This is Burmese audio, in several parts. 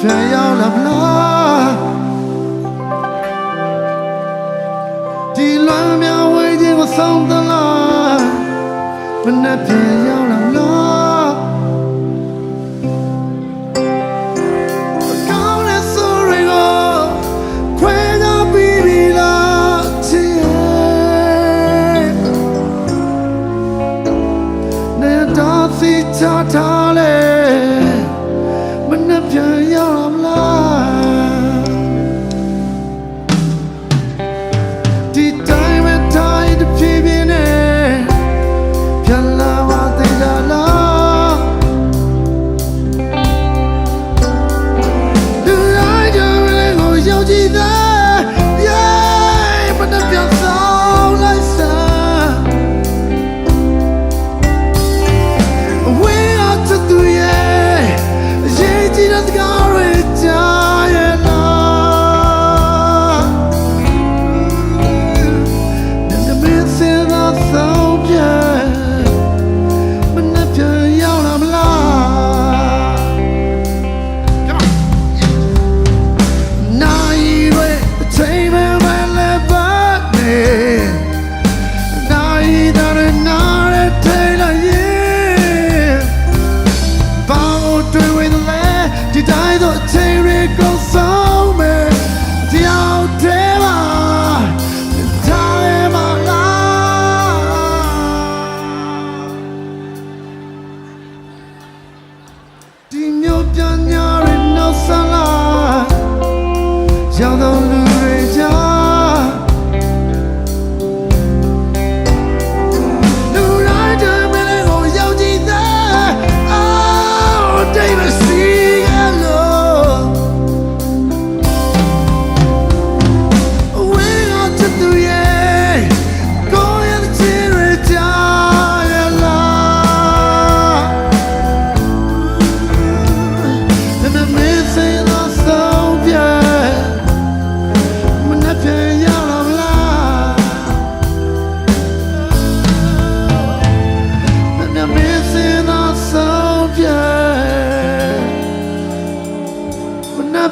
ပြန်ရောက်လာမလားဒီလွမ်းမြောင်ဝေးခြင်းကိုဆုံးသလားမနေ့ပြန်ရောက်လာမလားကောင်းတဲ့ဆိုရီကိုခွဲကြပြီးပြီလားချစ်ရဲ့နေတော့စီချထားလေ ချိန်တွေကိုဆောင်မယ်တရားထဲမှာတိုင်းမှာလားဒီမျိုးပညာတွေနောက်ဆလာရောက်တော့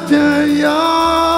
天涯